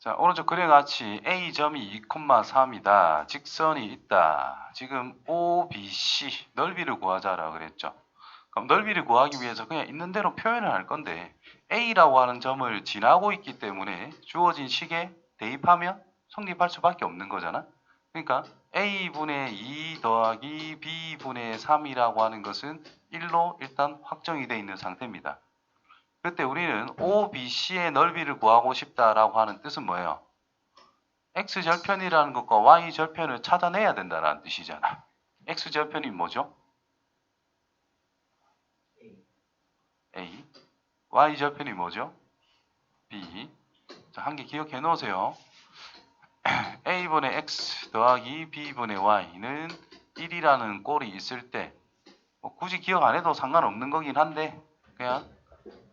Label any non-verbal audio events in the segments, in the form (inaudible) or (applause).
자, 오른쪽 그래 같이 A점이 2,3이다. 직선이 있다. 지금 OBC 넓이를 구하자라 그랬죠. 그럼 넓이를 구하기 위해서 그냥 있는 대로 표현을 할 건데 A라고 하는 점을 지나고 있기 때문에 주어진 식에 대입하면 성립할 수밖에 없는 거잖아. 그러니까 A분의 2 더하기 B분의 3이라고 하는 것은 1로 일단 확정이 되어 있는 상태입니다. 그때 우리는 OBC의 넓이를 구하고 싶다라고 하는 뜻은 뭐예요? X절편이라는 것과 Y절편을 찾아내야 된다는 뜻이잖아. X절편이 뭐죠? A. Y절편이 뭐죠? B. 자, 한개 기억해 놓으세요. (clears throat) A분의 X 더하기 B분의 Y는 1이라는 꼴이 있을 때, 뭐 굳이 기억 안 해도 상관없는 거긴 한데, 그냥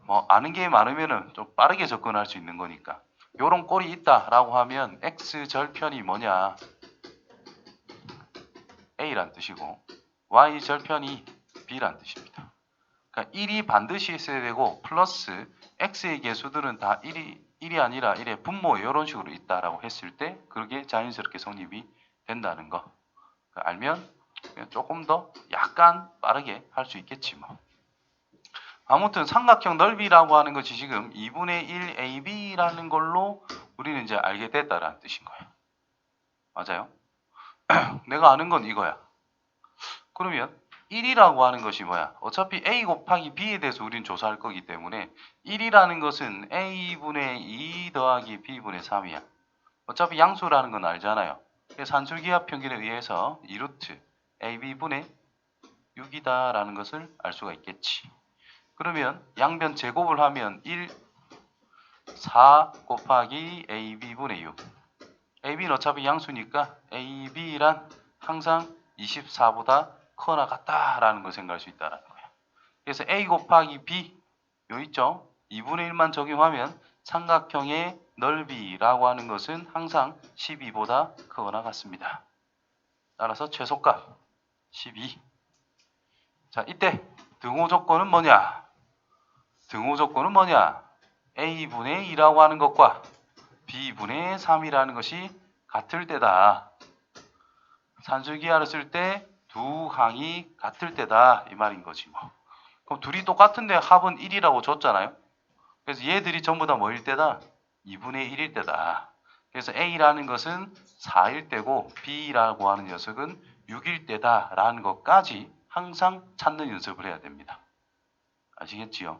뭐 아는 게 많으면은 좀 빠르게 접근할 수 있는 거니까. 요런 꼴이 있다라고 하면 X 절편이 뭐냐? A란 뜻이고 Y 절편이 B란 뜻입니다. 그러니까 1이 반드시 있어야 되고 플러스 X의 개수들은 다 1이 1이 아니라 1의 분모 이런 식으로 있다라고 했을 때 그게 자연스럽게 성립이 된다는 거 알면 그냥 조금 더 약간 빠르게 할 수 있겠지 뭐. 아무튼 삼각형 넓이라고 하는 것이 지금 2분의 1 AB라는 걸로 우리는 이제 알게 됐다라는 뜻인 거예요. 맞아요? (clears throat) 내가 아는 건 이거야. 그러면 1이라고 하는 것이 뭐야? 어차피 A 곱하기 B에 대해서 우리는 조사할 거기 때문에 1이라는 것은 A분의 2 더하기 B분의 3이야. 어차피 양수라는 건 알잖아요. 산술기하 평균에 의해서 2루트 AB분의 6이다라는 것을 알 수가 있겠지. 그러면 양변 제곱을 하면 1, 4 곱하기 AB분의 6. AB는 어차피 양수니까 AB란 항상 24보다 커나 같다라는 걸 생각할 수 있다라는 거야. 그래서 A 곱하기 B 요 있죠? 2분의 1만 적용하면 삼각형의 넓이라고 하는 것은 항상 12보다 크거나 같습니다. 따라서 최소값 12. 자, 이때 등호 조건은 뭐냐? 등호 조건은 뭐냐? A분의 2라고 하는 것과 B분의 3이라는 것이 같을 때다. 산술기하를 쓸 때 두 항이 같을 때다 이 말인 거지 뭐. 그럼 둘이 똑같은데 합은 1이라고 줬잖아요. 그래서 얘들이 전부 다 뭐일 때다? 2분의 1일 때다. 그래서 A라는 것은 4일 때고 B라고 하는 녀석은 6일 때다라는 것까지 항상 찾는 연습을 해야 됩니다. 아시겠지요?